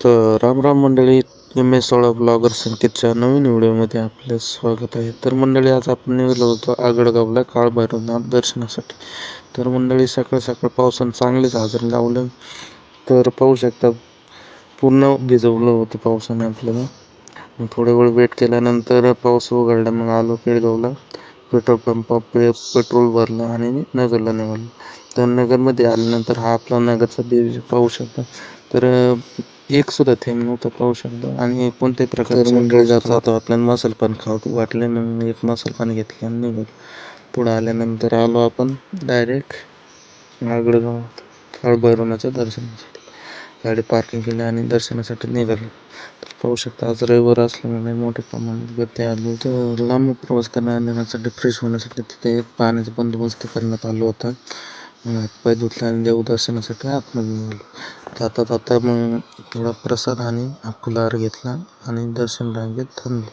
तर राम राम मंडळी M S सोळा ब्लॉगर संकेतच्या नवीन व्हिडिओमध्ये आपले स्वागत आहे. तर मंडळी आज आपण निघालो होतो आगडगावला काळभैरवनाथ दर्शनासाठी. तर मंडळी सकाळ सकाळ पावसानं चांगलेच हजेरी लावलं. तर पाहू शकता पूर्ण भिजवलं होतं पावसाने आपल्याला. मग थोडा वेळ वेट केल्यानंतर पाऊस उघडला मग आलो केळगावला. पेट्रोल पंप पे पेट्रोल भरलं आणि नगरला निघालो. तर नगरमध्ये आल्यानंतर हा आपला नगरचा देवी पाहू शकता. तर एक सुद्धा थेंब नव्हता पाहू शकता आणि कोणत्याही प्रकारचे मंडळी जात जातो आपल्याला मसाल पान खाऊ वाटले मग एक मसाल पान घेतले आणि निघालो पुढे आल्यानंतर आलो आपण डायरेक्ट आगडगावात काळभैरवनाच्या दर्शनासाठी. गाडी पार्किंग केली आणि दर्शनासाठी निघालो. पाहू शकता आज रविवार असल्यामुळे मोठ्या प्रमाणात गर्दी आली. तर लांब प्रवास करण्यासाठी फ्रेश होण्यासाठी तिथे पाण्याचा बंदोबस्त करण्यात आला होता. मग हातपाय धुतले आणि देवदर्शनासाठी आतमध्ये निघालो. जाता जाता मग थोडा प्रसाद आणि फुलाहार घेतला आणि दर्शन रांगेत थांबलो.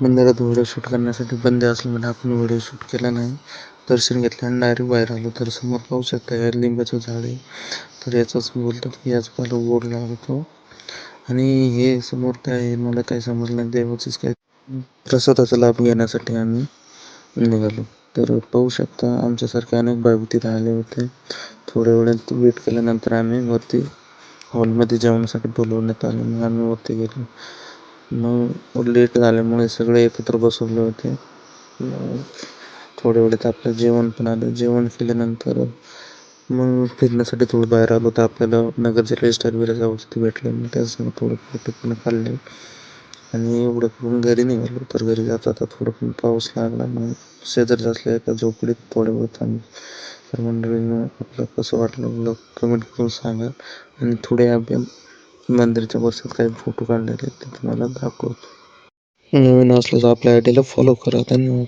मंदिरात व्हिडिओ शूट करण्यासाठी बंदी असल्यामुळे आपण व्हिडिओ शूट केला नाही. दर्शन घेतल्या आणि डायरेक्ट बाहेर आलो तर समोर पाहू शकता या लिंबाचं झाड आहे. तर याचाच बोलतात की याच पाला ओढ लागतो. आणि हे समोर काय आहे मला काही समजलं नाही देवाचीच काय प्रसादाचा लाभ घेण्यासाठी आम्ही निघालो. तर पाहू शकता आमच्यासारखे अनेक भाविक तिथे आले होते. थोड्या वेळात वेट केल्यानंतर आम्ही वरती हॉलमध्ये जेवणासाठी बोलवण्यात आले. मग आम्ही वरती गेलो. मग लेट झाल्यामुळे सगळे एकत्र बसवले होते. मग थोड्या वेळात आपलं जेवण पण आलं. जेवण केल्यानंतर मग फिरण्यासाठी थोडं बाहेर आलो तर आपल्याला नगरचे रेस्टार विराज तिथे भेटले मग त्याच थोडं फोटो पण काढले आणि एवढं करून घरी निघालो तर घरी जाता जाता थोडं पण पाऊस लागला. मग शेजारी असल्या एका झोपडीत थोडे वेळ थांबलो. तर मंडळीनं आपलं कसं वाटलं ब्लॉग कमेंट करून सांगा. आणि थोडे आम्ही मंदिरच्या वर्षात काही फोटो काढलेले ते तुम्हाला दाखवतो. नवीन असलं तर आपल्या आयडीला फॉलो करा. धन्यवाद.